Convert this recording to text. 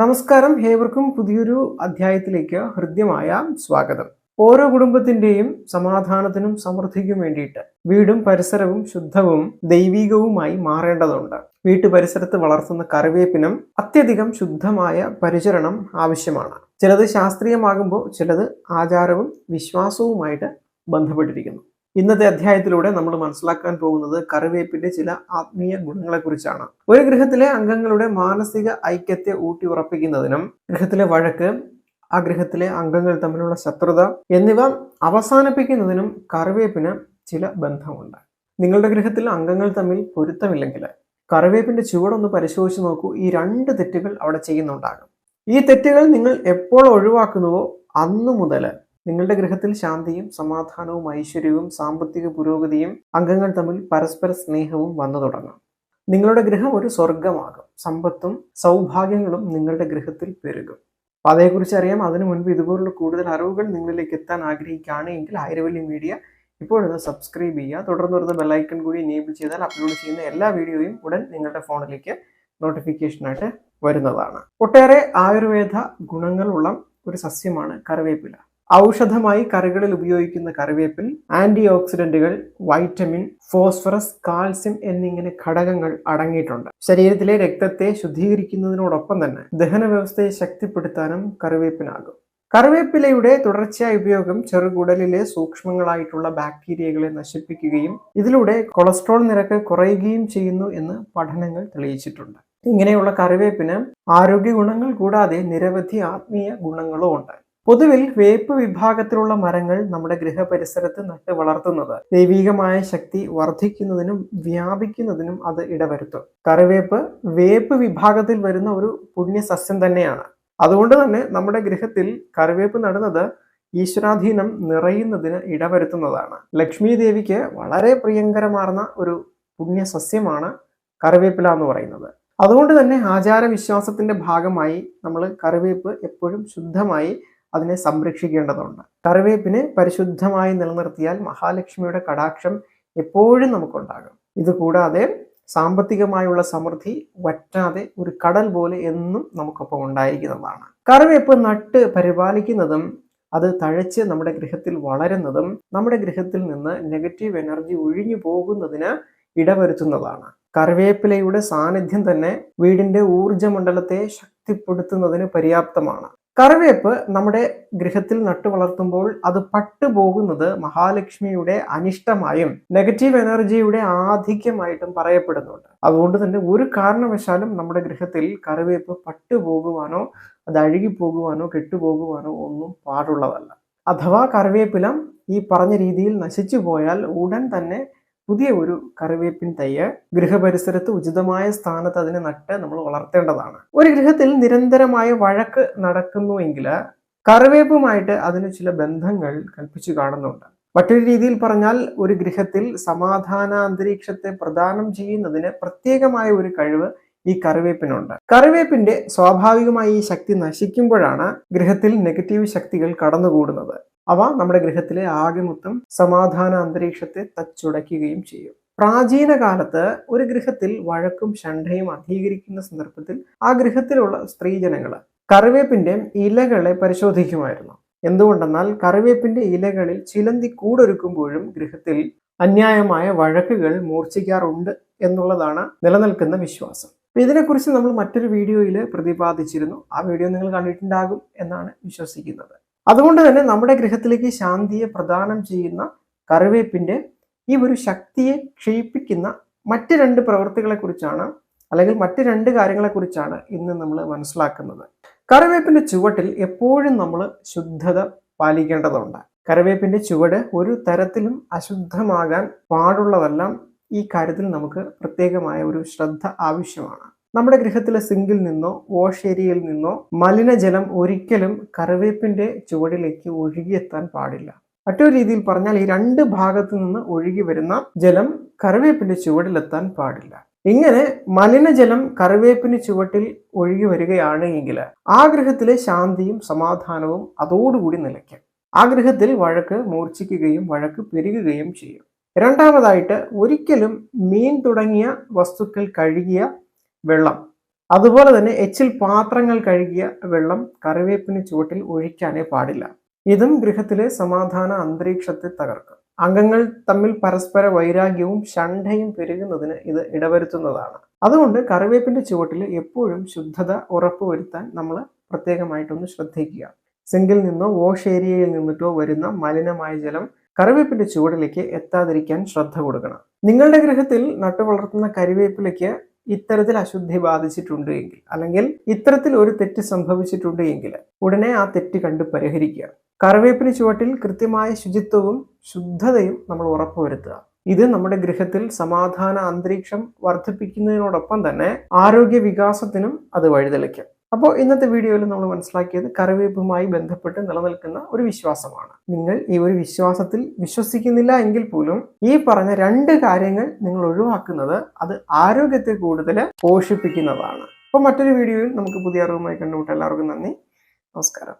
നമസ്കാരം. ഏവർക്കും പുതിയൊരു അധ്യായത്തിലേക്ക് ഹൃദ്യമായ സ്വാഗതം. ഓരോ കുടുംബത്തിന്റെയും സമാധാനത്തിനും സമൃദ്ധിക്കും വേണ്ടിയിട്ട് വീടും പരിസരവും ശുദ്ധവും ദൈവികവുമായി മാറേണ്ടതുണ്ട്. വീട്ടു പരിസരത്ത് വളർത്തുന്ന കറിവേപ്പിനും അത്യധികം ശുദ്ധമായ പരിചരണം ആവശ്യമാണ്. ചിലത് ശാസ്ത്രീയമാകുമ്പോൾ ചിലത് ആചാരവും വിശ്വാസവുമായിട്ട് ബന്ധപ്പെട്ടിരിക്കുന്നു. ഇന്നത്തെ അധ്യായത്തിലൂടെ നമ്മൾ മനസ്സിലാക്കാൻ പോകുന്നത് കറിവേപ്പിന്റെ ചില ആത്മീയ ഗുണങ്ങളെക്കുറിച്ചാണ്. ഒരു ഗൃഹത്തിലെ അംഗങ്ങളുടെ മാനസിക ഐക്യത്തെ ഊട്ടി ഉറപ്പിക്കുന്നതിനും ഗൃഹത്തിലെ വഴക്ക് ആ ഗൃഹത്തിലെ അംഗങ്ങൾ തമ്മിലുള്ള ശത്രുത എന്നിവ അവസാനിപ്പിക്കുന്നതിനും കറിവേപ്പിന് ചില ബന്ധമുണ്ട്. നിങ്ങളുടെ ഗൃഹത്തിൽ അംഗങ്ങൾ തമ്മിൽ പൊരുത്തമില്ലെങ്കിൽ കറിവേപ്പിന്റെ ചുവടൊന്ന് പരിശോധിച്ച് നോക്കൂ. ഈ രണ്ട് തെറ്റുകൾ അവിടെ ചെയ്യുന്നുണ്ടാകും. ഈ തെറ്റുകൾ നിങ്ങൾ എപ്പോൾ ഒഴിവാക്കുന്നുവോ അന്നു മുതൽ നിങ്ങളുടെ ഗൃഹത്തിൽ ശാന്തിയും സമാധാനവും ഐശ്വര്യവും സാമ്പത്തിക പുരോഗതിയും അംഗങ്ങൾ തമ്മിൽ പരസ്പര സ്നേഹവും വന്നു തുടങ്ങും. നിങ്ങളുടെ ഗൃഹം ഒരു സ്വർഗമാകും സമ്പത്തും സൗഭാഗ്യങ്ങളും നിങ്ങളുടെ ഗൃഹത്തിൽ പെരുകും. അപ്പോൾ അതേക്കുറിച്ച് അറിയാം. അതിനു മുൻപ് ഇതുപോലുള്ള കൂടുതൽ അറിവുകൾ നിങ്ങളിലേക്ക് എത്താൻ ആഗ്രഹിക്കുകയാണ് എങ്കിൽ ആയിരവല്ലി മീഡിയ ഇപ്പോഴൊന്ന് സബ്സ്ക്രൈബ് ചെയ്യുക. തുടർന്ന് വരുന്ന ബെല്ലൈക്കൺ കൂടി എനേബിൾ ചെയ്താൽ അപ്ലോഡ് ചെയ്യുന്ന എല്ലാ വീഡിയോയും ഉടൻ നിങ്ങളുടെ ഫോണിലേക്ക് നോട്ടിഫിക്കേഷനായിട്ട് വരുന്നതാണ്. ഒട്ടേറെ ആയുർവേദ ഗുണങ്ങളുള്ള ഒരു സസ്യമാണ് കറിവേപ്പില. ഔഷധമായി കറികളിൽ ഉപയോഗിക്കുന്ന കറിവേപ്പിൽ ആന്റി ഓക്സിഡന്റുകൾ വൈറ്റമിൻ ഫോസ്ഫറസ് കാൽസ്യം എന്നിങ്ങനെ ഘടകങ്ങൾ അടങ്ങിയിട്ടുണ്ട്. ശരീരത്തിലെ രക്തത്തെ ശുദ്ധീകരിക്കുന്നതിനോടൊപ്പം തന്നെ ദഹന വ്യവസ്ഥയെ ശക്തിപ്പെടുത്താനും കറിവേപ്പിനാകും. കറിവേപ്പിലയുടെ തുടർച്ചയായ ഉപയോഗം ചെറുകുടലിലെ സൂക്ഷ്മങ്ങളായിട്ടുള്ള ബാക്ടീരിയകളെ നശിപ്പിക്കുകയും ഇതിലൂടെ കൊളസ്ട്രോൾ നിരക്ക് കുറയുകയും ചെയ്യുന്നു എന്ന് പഠനങ്ങൾ തെളിയിച്ചിട്ടുണ്ട്. ഇങ്ങനെയുള്ള കറിവേപ്പിന് ആരോഗ്യ ഗുണങ്ങൾ കൂടാതെ നിരവധി ആത്മീയ ഗുണങ്ങളും ഉണ്ട്. പൊതുവിൽ വേപ്പ് വിഭാഗത്തിലുള്ള മരങ്ങൾ നമ്മുടെ ഗൃഹപരിസരത്ത് നട്ട് വളർത്തുന്നത്. ദൈവികമായ ശക്തി വർദ്ധിക്കുന്നതിനും വ്യാപിക്കുന്നതിനും അത് ഇടവരുത്തും. കറിവേപ്പ് വേപ്പ് വിഭാഗത്തിൽ വരുന്ന ഒരു പുണ്യ പുണ്യസസ്യം തന്നെയാണ്. അതുകൊണ്ട് തന്നെ നമ്മുടെ ഗൃഹത്തിൽ കറിവേപ്പ് നടുന്നത് ഈശ്വരാധീനം നിറയുന്നതിന് ഇടവരുത്തുന്നതാണ്. ലക്ഷ്മി ദേവിക്ക് വളരെ പ്രിയങ്കരമാർന്ന ഒരു പുണ്യ സസ്യമാണ് കറിവേപ്പില എന്ന് പറയുന്നത്. അതുകൊണ്ട് തന്നെ ആചാരവിശ്വാസത്തിന്റെ ഭാഗമായി നമ്മൾ കറിവേപ്പ് എപ്പോഴും ശുദ്ധമായി അതിനെ സംരക്ഷിക്കേണ്ടതുണ്ട്. കറിവേപ്പിനെ പരിശുദ്ധമായി നിലനിർത്തിയാൽ മഹാലക്ഷ്മിയുടെ കടാക്ഷം എപ്പോഴും നമുക്കുണ്ടാകും. ഇത് കൂടാതെ സാമ്പത്തികമായുള്ള സമൃദ്ധി വറ്റാതെ ഒരു കടൽ പോലെ എന്നും നമുക്കൊപ്പം ഉണ്ടായിരിക്കുന്നതാണ്. കറിവേപ്പ് നട്ട് പരിപാലിക്കുന്നതും അത് തഴച്ച് നമ്മുടെ ഗൃഹത്തിൽ വളരുന്നതും നമ്മുടെ ഗൃഹത്തിൽ നിന്ന് നെഗറ്റീവ് എനർജി ഒഴിഞ്ഞു പോകുന്നതിന് ഇടവരുത്തുന്നതാണ്. കറിവേപ്പിലയുടെ സാന്നിധ്യം തന്നെ വീടിന്റെ ഊർജമണ്ഡലത്തെ ശക്തിപ്പെടുത്തുന്നതിന് പര്യാപ്തമാണ്. കറിവേപ്പ് നമ്മുടെ ഗൃഹത്തിൽ നട്ടു വളർത്തുമ്പോൾ അത് പട്ടുപോകുന്നത് മഹാലക്ഷ്മിയുടെ അനിഷ്ടമായും നെഗറ്റീവ് എനർജിയുടെ ആധിക്യമായിട്ടും പറയപ്പെടുന്നുണ്ട്. അതുകൊണ്ട് തന്നെ ഒരു കാരണവശാലും നമ്മുടെ ഗൃഹത്തിൽ കറിവേപ്പ് പട്ടുപോകുവാനോ അത് അഴുകിപ്പോകുവാനോ കെട്ടുപോകുവാനോ ഒന്നും പാടുള്ളതല്ല. അഥവാ കറിവേപ്പില ഈ പറഞ്ഞ രീതിയിൽ നശിച്ചു പോയാൽ ഉടൻ തന്നെ പുതിയ ഒരു കറിവേപ്പിൻ തയ്യ് ഗൃഹപരിസരത്ത് ഉചിതമായ സ്ഥാനത്ത് അതിനെ നട്ട് നമ്മൾ വളർത്തേണ്ടതാണ്. ഒരു ഗൃഹത്തിൽ നിരന്തരമായ വഴക്ക് നടക്കുന്നുവെങ്കിൽ കറിവേപ്പുമായിട്ട് അതിന് ചില ബന്ധങ്ങൾ കൽപ്പിച്ചു കാണുന്നുണ്ട്. മറ്റൊരു രീതിയിൽ പറഞ്ഞാൽ ഒരു ഗൃഹത്തിൽ സമാധാന അന്തരീക്ഷത്തെ പ്രദാനം ചെയ്യുന്നതിന് പ്രത്യേകമായ ഒരു കഴിവ് ഈ കറിവേപ്പിനുണ്ട്. കറിവേപ്പിന്റെ സ്വാഭാവികമായി ഈ ശക്തി നശിക്കുമ്പോഴാണ് ഗൃഹത്തിൽ നെഗറ്റീവ് ശക്തികൾ കടന്നുകൂടുന്നത്. അവ നമ്മുടെ ഗൃഹത്തിലെ ആകെ മൊത്തം സമാധാന അന്തരീക്ഷത്തെ തച്ചുടയ്ക്കുകയും ചെയ്യും. പ്രാചീന കാലത്ത് ഒരു ഗൃഹത്തിൽ വഴക്കും ശണ്ഠയും അധികരിക്കുന്ന സന്ദർഭത്തിൽ ആ ഗൃഹത്തിലുള്ള സ്ത്രീജനങ്ങൾ കറിവേപ്പിന്റെ ഇലകളെ പരിശോധിക്കുമായിരുന്നു. എന്തുകൊണ്ടെന്നാൽ കറിവേപ്പിന്റെ ഇലകളിൽ ചിലന്തി കൂടൊരുക്കുമ്പോഴും ഗൃഹത്തിൽ അന്യായമായ വഴക്കുകൾ മൂർച്ഛിക്കാറുണ്ട് എന്നുള്ളതാണ് നിലനിൽക്കുന്ന വിശ്വാസം. ഇതിനെക്കുറിച്ച് നമ്മൾ മറ്റൊരു വീഡിയോയിൽ പ്രതിപാദിച്ചിരുന്നു. ആ വീഡിയോ നിങ്ങൾ കണ്ടിട്ടുണ്ടാകും എന്നാണ് വിശ്വസിക്കുന്നത്. അതുകൊണ്ട് തന്നെ നമ്മുടെ ഗൃഹത്തിലേക്ക് ശാന്തിയെ പ്രദാനം ചെയ്യുന്ന കറിവേപ്പിന്റെ ഈ ഒരു ശക്തിയെ ക്ഷയിപ്പിക്കുന്ന മറ്റ് രണ്ട് പ്രവൃത്തികളെക്കുറിച്ചാണ് അല്ലെങ്കിൽ മറ്റ് രണ്ട് കാര്യങ്ങളെക്കുറിച്ചാണ് ഇന്ന് നമ്മൾ മനസ്സിലാക്കുന്നത്. കറിവേപ്പിന്റെ ചുവട്ടിൽ എപ്പോഴും നമ്മൾ ശുദ്ധത പാലിക്കേണ്ടതുണ്ട്. കറിവേപ്പിന്റെ ചുവട് ഒരു തരത്തിലും അശുദ്ധമാകാൻ പാടുള്ളതെല്ലാം. ഈ കാര്യത്തിൽ നമുക്ക് പ്രത്യേകമായ ഒരു ശ്രദ്ധ ആവശ്യമാണ്. നമ്മുടെ ഗൃഹത്തിലെ സിങ്കിൽ നിന്നോ വാഷ് ഏരിയയിൽ നിന്നോ മലിനജലം ഒരിക്കലും കറിവേപ്പിന്റെ ചുവടിലേക്ക് ഒഴുകിയെത്താൻ പാടില്ല. മറ്റൊരു രീതിയിൽ പറഞ്ഞാൽ ഈ രണ്ട് ഭാഗത്തു നിന്ന് ഒഴുകി വരുന്ന ജലം കറിവേപ്പിന്റെ ചുവടിലെത്താൻ പാടില്ല. ഇങ്ങനെ മലിനജലം കറിവേപ്പിന് ചുവട്ടിൽ ഒഴുകി വരികയാണ് എങ്കിൽ ആ ഗൃഹത്തിലെ ശാന്തിയും സമാധാനവും അതോടുകൂടി നിലയ്ക്കും. ആ ഗൃഹത്തിൽ വഴക്ക് മൂർച്ഛിക്കുകയും വഴക്ക് പെരുകുകയും ചെയ്യും. രണ്ടാമതായിട്ട് ഒരിക്കലും മീൻ തുടങ്ങിയ വസ്തുക്കൾ കഴുകിയ വെള്ളം. അതുപോലെ തന്നെ എച്ചിൽ പാത്രങ്ങൾ കഴുകിയ വെള്ളം കറിവേപ്പിന് ചുവട്ടിൽ ഒഴിക്കാനേ പാടില്ല. ഇതും ഗൃഹത്തിലെ സമാധാന അന്തരീക്ഷത്തെ തകർക്കും. അംഗങ്ങൾ തമ്മിൽ പരസ്പര വൈരാഗ്യവും ഷണ്ഠയും പെരുകുന്നതിന് ഇത് ഇടവരുത്തുന്നതാണ്. അതുകൊണ്ട് കറിവേപ്പിന്റെ ചുവട്ടിൽ എപ്പോഴും ശുദ്ധത ഉറപ്പുവരുത്താൻ നമ്മൾ പ്രത്യേകമായിട്ടൊന്ന് ശ്രദ്ധിക്കുക. സിങ്കിൽ നിന്നോ വാഷ് ഏരിയയിൽ നിന്നിട്ടോ വരുന്ന മലിനമായ ജലം കറിവേപ്പിന്റെ ചുവടിലേക്ക് എത്താതിരിക്കാൻ ശ്രദ്ധ കൊടുക്കണം. നിങ്ങളുടെ ഗൃഹത്തിൽ നട്ടുവളർത്തുന്ന കരിവേപ്പിലയ്ക്ക് ഇത്തരത്തിൽ അശുദ്ധി ബാധിച്ചിട്ടുണ്ട് എങ്കിൽ അല്ലെങ്കിൽ ഇത്തരത്തിൽ ഒരു തെറ്റ് സംഭവിച്ചിട്ടുണ്ട് എങ്കിൽ ഉടനെ ആ തെറ്റ് കണ്ട് പരിഹരിക്കുക. കറിവേപ്പിന് ചുവട്ടിൽ കൃത്യമായ ശുചിത്വവും ശുദ്ധതയും നമ്മൾ ഉറപ്പുവരുത്തുക. ഇത് നമ്മുടെ ഗൃഹത്തിൽ സമാധാന അന്തരീക്ഷം വർദ്ധിപ്പിക്കുന്നതിനോടൊപ്പം തന്നെ ആരോഗ്യ വികാസത്തിനും അത് വഴിതെളിക്കും. അപ്പോൾ ഇന്നത്തെ വീഡിയോയിൽ നമ്മൾ മനസ്സിലാക്കിയത് കറിവേപ്പുമായി ബന്ധപ്പെട്ട് നിലനിൽക്കുന്ന ഒരു വിശ്വാസമാണ്. നിങ്ങൾ ഈ ഒരു വിശ്വാസത്തിൽ വിശ്വസിക്കുന്നില്ല എങ്കിൽ പോലും ഈ പറഞ്ഞ രണ്ട് കാര്യങ്ങൾ നിങ്ങൾ ഒഴിവാക്കുന്നത് അത് ആരോഗ്യത്തെ കൂടുതൽ പോഷിപ്പിക്കുന്നതാണ്. അപ്പോൾ മറ്റൊരു വീഡിയോയിൽ നമുക്ക് പുതിയ അറിവുമായി കണ്ടുമുട്ടാം എല്ലാവർക്കും നന്ദി. നമസ്കാരം.